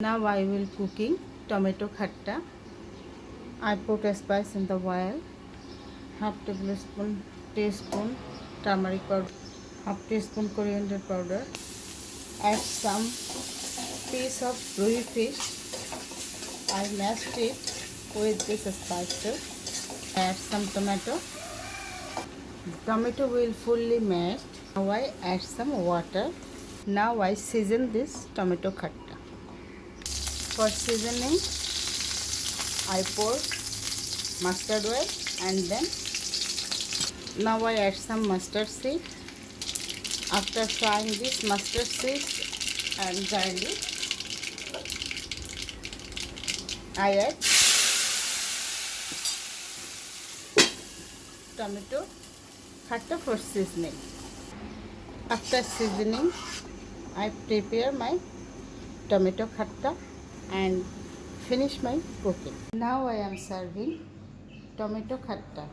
Now I will cooking tomato khatta. I put a spice in the oil, half tablespoon, teaspoon turmeric powder, half teaspoon coriander powder. Add some piece of rui fish. I mashed it with this spices. Add some tomato. Tomato will fully mashed. Now I add some water. Now I season this tomato khatta. For seasoning, I pour mustard oil and then now I add some mustard seed. After frying this mustard seed and garlic, I add tomato khatta for seasoning. After seasoning, I prepare my tomato khatta and finish my cooking. Now I am serving tomato khatta.